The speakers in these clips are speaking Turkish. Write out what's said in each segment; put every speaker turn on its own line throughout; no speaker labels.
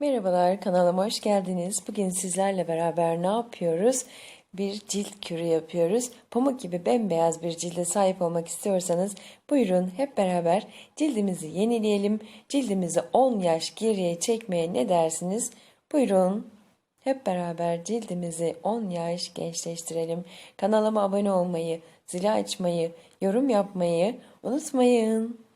Merhabalar, kanalıma hoş geldiniz. Bugün sizlerle beraber ne yapıyoruz? Bir cilt kürü yapıyoruz. Pamuk gibi bembeyaz bir cilde sahip olmak istiyorsanız buyurun hep beraber cildimizi yenileyelim. Cildimizi 10 yaş geriye çekmeye ne dersiniz? Buyurun hep beraber cildimizi 10 yaş gençleştirelim. Kanalıma abone olmayı, zili açmayı, yorum yapmayı unutmayın.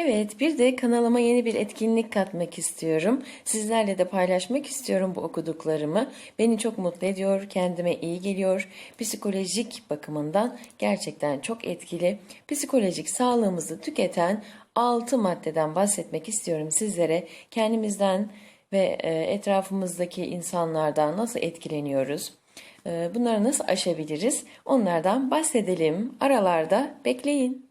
Evet, bir de kanalıma yeni bir etkinlik katmak istiyorum. Sizlerle de paylaşmak istiyorum bu okuduklarımı. Beni çok mutlu ediyor, kendime iyi geliyor. Psikolojik bakımından gerçekten çok etkili. Psikolojik sağlığımızı tüketen 6 maddeden bahsetmek istiyorum sizlere. Kendimizden ve e, etrafımızdaki insanlardan nasıl etkileniyoruz? e, Bunları nasıl aşabiliriz? Onlardan bahsedelim. Aralarda bekleyin.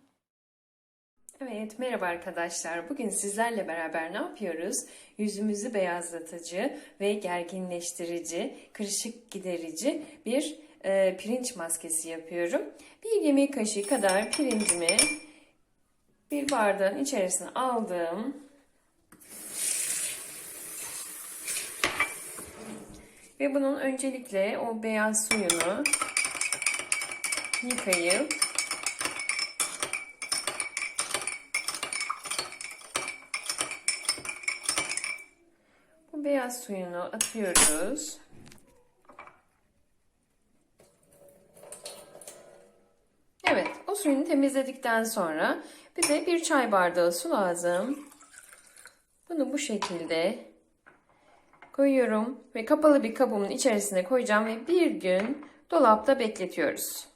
Evet, merhaba arkadaşlar. Bugün sizlerle beraber ne yapıyoruz? Yüzümüzü beyazlatıcı ve gerginleştirici, kırışık giderici bir e, pirinç maskesi yapıyorum. Bir yemek kaşığı kadar pirincimi bir bardağın içerisine aldım. Ve bunun öncelikle o beyaz suyunu yıkayıp Bu beyaz suyunu atıyoruz. Evet, o suyunu temizledikten sonra bir de bir çay bardağı su lazım. Bunu bu şekilde koyuyorum ve kapalı bir kabımın içerisine koyacağım ve bir gün dolapta bekletiyoruz.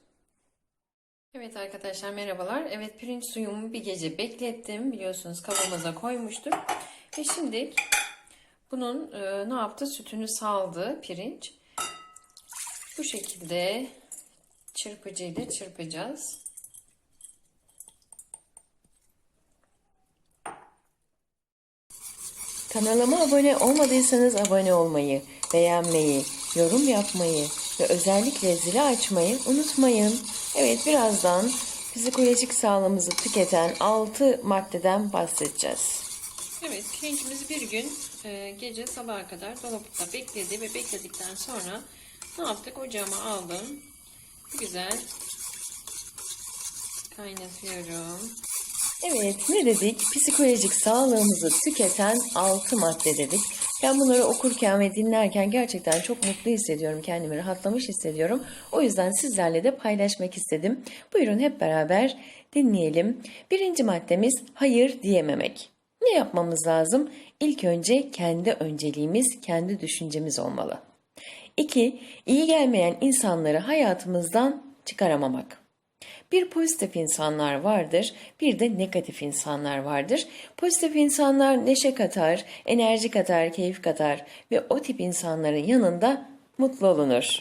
Evet arkadaşlar merhabalar. Evet pirinç suyumu bir gece beklettim. Biliyorsunuz kabımıza koymuştum. Ve şimdi bunun e, ne yaptı? Sütünü saldı pirinç. Bu şekilde çırpıcıyla çırpacağız. Kanalıma abone olmadıysanız abone olmayı, beğenmeyi, yorum yapmayı ve özellikle zili açmayı unutmayın. Evet birazdan psikolojik sağlığımızı tüketen 6 maddeden bahsedeceğiz. Evet pirincimiz bir gün e, gece sabaha kadar dolapta bekledi ve bekledikten sonra ne yaptık? Ocağıma aldım. Güzel kaynatıyorum. Evet ne dedik? Psikolojik sağlığımızı tüketen 6 madde dedik. Ben bunları okurken ve dinlerken gerçekten çok mutlu hissediyorum. Kendimi rahatlamış hissediyorum. O yüzden sizlerle de paylaşmak istedim. Buyurun hep beraber dinleyelim. Birinci maddemiz hayır diyememek. Ne yapmamız lazım? İlk önce kendi önceliğimiz, kendi düşüncemiz olmalı. 2. İyi gelmeyen insanları hayatımızdan çıkaramamak. Bir pozitif insanlar vardır, bir de negatif insanlar vardır. Pozitif insanlar neşe katar, enerji katar, keyif katar ve o tip insanların yanında mutlu olunur.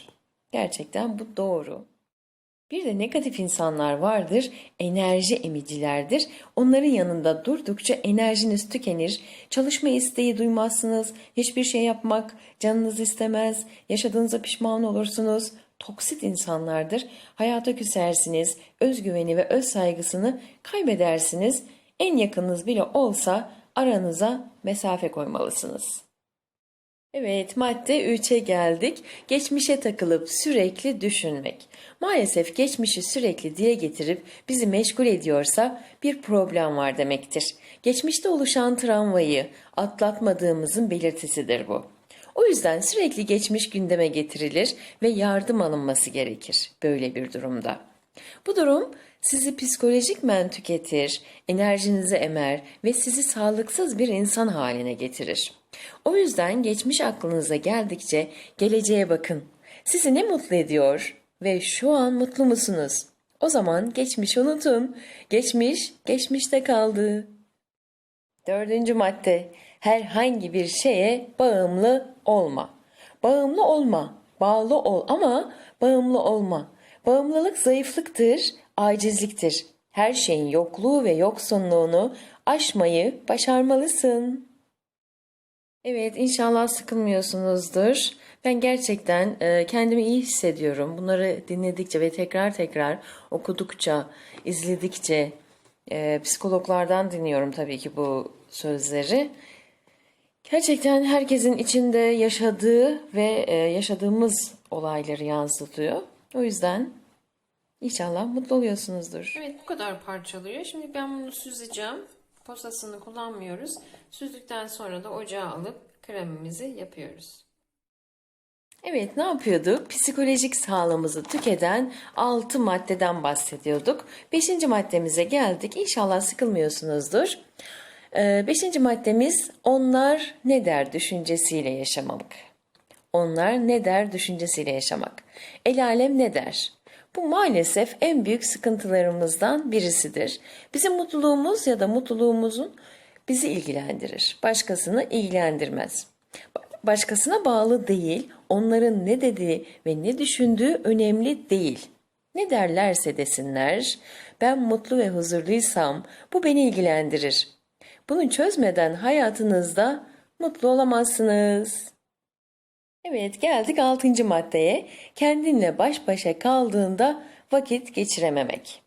Gerçekten bu doğru. Bir de negatif insanlar vardır, enerji emicilerdir. Onların yanında durdukça enerjiniz tükenir, çalışma isteği duymazsınız, hiçbir şey yapmak canınız istemez, yaşadığınıza pişman olursunuz. Toksit insanlardır. Hayata küsersiniz, özgüveni ve öz saygısını kaybedersiniz. En yakınınız bile olsa aranıza mesafe koymalısınız. Evet, madde 3'e geldik. Geçmişe takılıp sürekli düşünmek. Maalesef geçmişi sürekli dile getirip bizi meşgul ediyorsa bir problem var demektir. Geçmişte oluşan travmayı atlatmadığımızın belirtisidir bu. O yüzden sürekli geçmiş gündeme getirilir ve yardım alınması gerekir böyle bir durumda. Bu durum sizi psikolojikmen tüketir, enerjinizi emer ve sizi sağlıksız bir insan haline getirir. O yüzden geçmiş aklınıza geldikçe geleceğe bakın. Sizi ne mutlu ediyor ve şu an mutlu musunuz? O zaman geçmişi unutun. Geçmiş, geçmişte kaldı. Dördüncü madde. Herhangi bir şeye bağımlı olma. Bağımlı olma. Bağlı ol ama bağımlı olma. Bağımlılık zayıflıktır, acizliktir. Her şeyin yokluğu ve yoksunluğunu aşmayı başarmalısın. Evet, inşallah sıkılmıyorsunuzdur. Ben gerçekten e, kendimi iyi hissediyorum. Bunları dinledikçe ve tekrar tekrar okudukça, izledikçe, e, psikologlardan dinliyorum tabii ki bu sözleri. Gerçekten herkesin içinde yaşadığı ve e, yaşadığımız olayları yansıtıyor. O yüzden inşallah mutlu oluyorsunuzdur.
Evet bu kadar parçalıyor. Şimdi ben bunu süzeceğim. Posasını kullanmıyoruz. Süzdükten sonra da ocağa alıp kremimizi yapıyoruz.
Evet, ne yapıyorduk? Psikolojik sağlığımızı tüketen 6 maddeden bahsediyorduk. 5. maddemize geldik. İnşallah sıkılmıyorsunuzdur. 5. maddemiz onlar ne der düşüncesiyle yaşamak. Onlar ne der düşüncesiyle yaşamak. El alem ne der? Bu maalesef en büyük sıkıntılarımızdan birisidir. Bizim mutluluğumuz ya da mutluluğumuzun bizi ilgilendirir. Başkasını ilgilendirmez. Başkasına bağlı değil, onların ne dediği ve ne düşündüğü önemli değil. Ne derlerse desinler, ben mutlu ve huzurluysam bu beni ilgilendirir. Bunu çözmeden hayatınızda mutlu olamazsınız. Evet geldik altıncı maddeye. Kendinle baş başa kaldığında vakit geçirememek.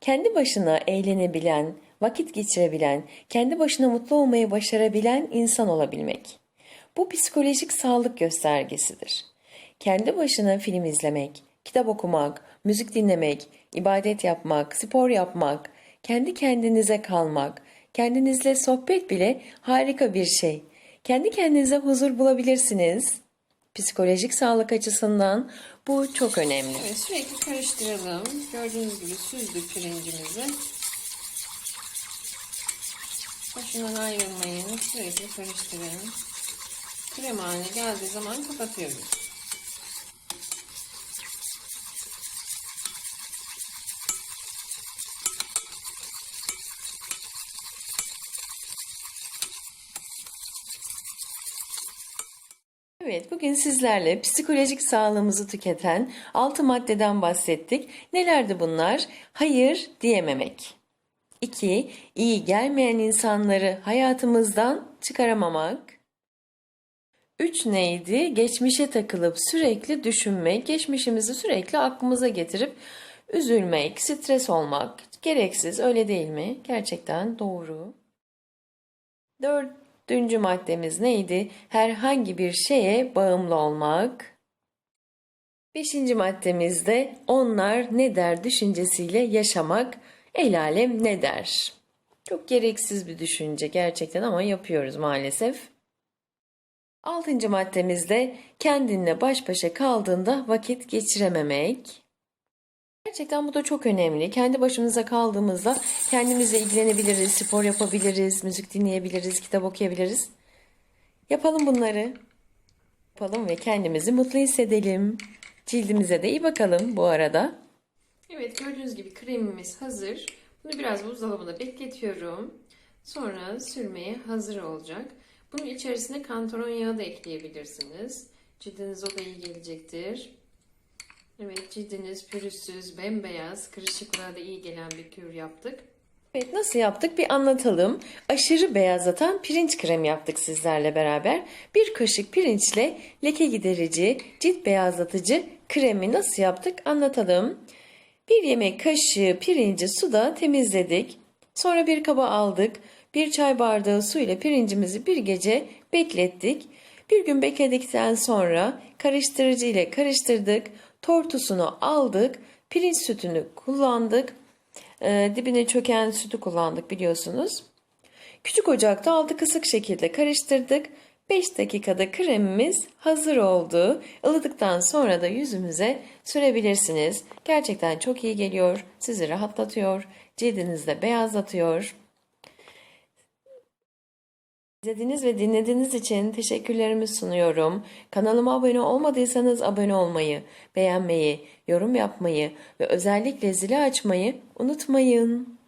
Kendi başına eğlenebilen, vakit geçirebilen, kendi başına mutlu olmayı başarabilen insan olabilmek. Bu psikolojik sağlık göstergesidir. Kendi başına film izlemek, kitap okumak, müzik dinlemek, ibadet yapmak, spor yapmak, kendi kendinize kalmak, kendinizle sohbet bile harika bir şey. Kendi kendinize huzur bulabilirsiniz. Psikolojik sağlık açısından bu çok önemli.
Evet sürekli karıştıralım. Gördüğünüz gibi süzdük pirincimizi. Başından ayrılmayın. Sürekli karıştırın. Krem haline geldiği zaman kapatıyoruz.
Evet, bugün sizlerle psikolojik sağlığımızı tüketen 6 maddeden bahsettik. Nelerdi bunlar? Hayır diyememek. 2. İyi gelmeyen insanları hayatımızdan çıkaramamak. 3 neydi? Geçmişe takılıp sürekli düşünmek, geçmişimizi sürekli aklımıza getirip üzülmek, stres olmak. Gereksiz öyle değil mi? Gerçekten doğru. Dördüncü maddemiz neydi? Herhangi bir şeye bağımlı olmak. Beşinci maddemizde onlar ne der düşüncesiyle yaşamak. El alem ne der? Çok gereksiz bir düşünce gerçekten ama yapıyoruz maalesef. Altıncı maddemizde kendinle baş başa kaldığında vakit geçirememek. Gerçekten bu da çok önemli. Kendi başımıza kaldığımızda kendimizle ilgilenebiliriz, spor yapabiliriz, müzik dinleyebiliriz, kitap okuyabiliriz. Yapalım bunları. Yapalım ve kendimizi mutlu hissedelim. Cildimize de iyi bakalım bu arada.
Evet gördüğünüz gibi kremimiz hazır. Bunu biraz buzdolabında bekletiyorum. Sonra sürmeye hazır olacak. Bunun içerisine kantaron yağı da ekleyebilirsiniz. Cildinize o da iyi gelecektir. Evet cildiniz pürüzsüz, bembeyaz, kırışıklığa da iyi gelen bir kür yaptık.
Evet nasıl yaptık bir anlatalım. Aşırı beyazlatan pirinç kremi yaptık sizlerle beraber. Bir kaşık pirinçle leke giderici, cilt beyazlatıcı kremi nasıl yaptık anlatalım. Bir yemek kaşığı pirinci suda temizledik. Sonra bir kaba aldık. Bir çay bardağı su ile pirincimizi bir gece beklettik. Bir gün bekledikten sonra karıştırıcı ile karıştırdık. Tortusunu aldık. Pirinç sütünü kullandık. Ee, dibine çöken sütü kullandık biliyorsunuz. Küçük ocakta altı kısık şekilde karıştırdık. 5 dakikada kremimiz hazır oldu. Ilıdıktan sonra da yüzümüze sürebilirsiniz. Gerçekten çok iyi geliyor. Sizi rahatlatıyor. Cildinizde beyazlatıyor. İzlediğiniz ve dinlediğiniz için teşekkürlerimi sunuyorum. Kanalıma abone olmadıysanız abone olmayı, beğenmeyi, yorum yapmayı ve özellikle zili açmayı unutmayın.